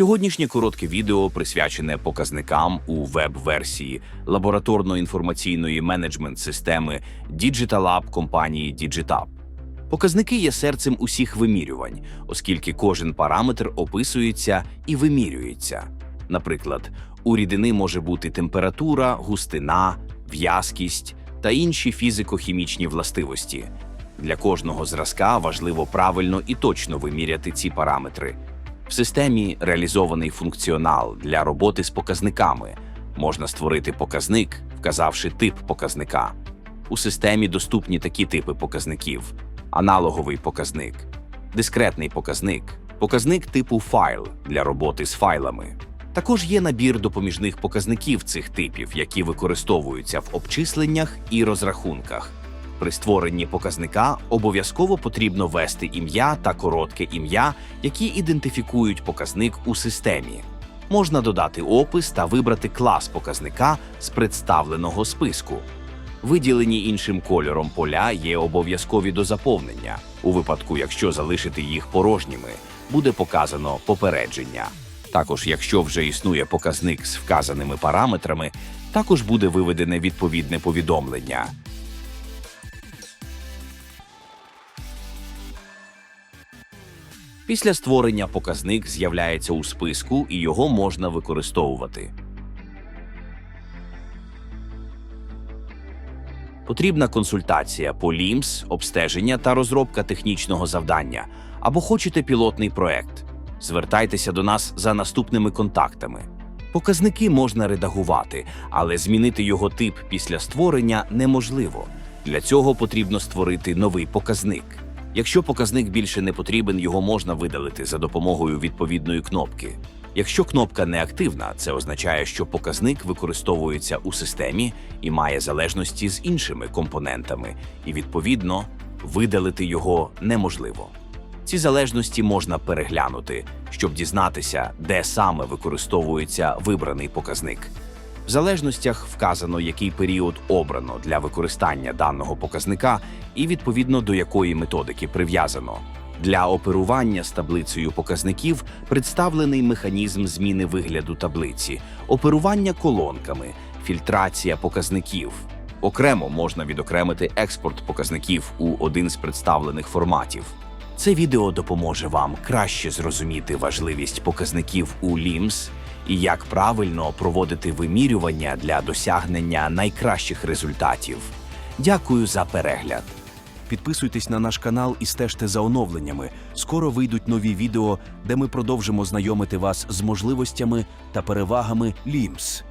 Сьогоднішнє коротке відео присвячене показникам у веб-версії лабораторно-інформаційної менеджмент системи DigitalLab компанії DigiTap. Показники є серцем усіх вимірювань, оскільки кожен параметр описується і вимірюється. Наприклад, у рідини може бути температура, густина, в'язкість та інші фізико-хімічні властивості. Для кожного зразка важливо правильно і точно виміряти ці параметри. В системі реалізований функціонал для роботи з показниками. Можна створити показник, вказавши тип показника. У системі доступні такі типи показників: аналоговий показник, дискретний показник, показник типу файл для роботи з файлами. Також є набір допоміжних показників цих типів, які використовуються в обчисленнях і розрахунках. При створенні показника обов'язково потрібно ввести ім'я та коротке ім'я, які ідентифікують показник у системі. Можна додати опис та вибрати клас показника з представленого списку. Виділені іншим кольором поля є обов'язкові до заповнення. У випадку, якщо залишити їх порожніми, буде показано попередження. Також, якщо вже існує показник з вказаними параметрами, також буде виведене відповідне повідомлення. Після створення показник з'являється у списку і його можна використовувати. Потрібна консультація по LIMS, обстеження та розробка технічного завдання або хочете пілотний проект. Звертайтеся до нас за наступними контактами. Показники можна редагувати, але змінити його тип після створення неможливо. Для цього потрібно створити новий показник. Якщо показник більше не потрібен, його можна видалити за допомогою відповідної кнопки. Якщо кнопка не активна, це означає, що показник використовується у системі і має залежності з іншими компонентами, і відповідно видалити його неможливо. Ці залежності можна переглянути, щоб дізнатися, де саме використовується вибраний показник. В залежностях вказано, який період обрано для використання даного показника і відповідно до якої методики прив'язано. Для оперування з таблицею показників представлений механізм зміни вигляду таблиці, оперування колонками, фільтрація показників. Окремо можна відокремити експорт показників у один з представлених форматів. Це відео допоможе вам краще зрозуміти важливість показників у LIMS і як правильно проводити вимірювання для досягнення найкращих результатів. Дякую за перегляд. Підписуйтесь на наш канал і стежте за оновленнями. Скоро вийдуть нові відео, де ми продовжимо знайомити вас з можливостями та перевагами LIMS.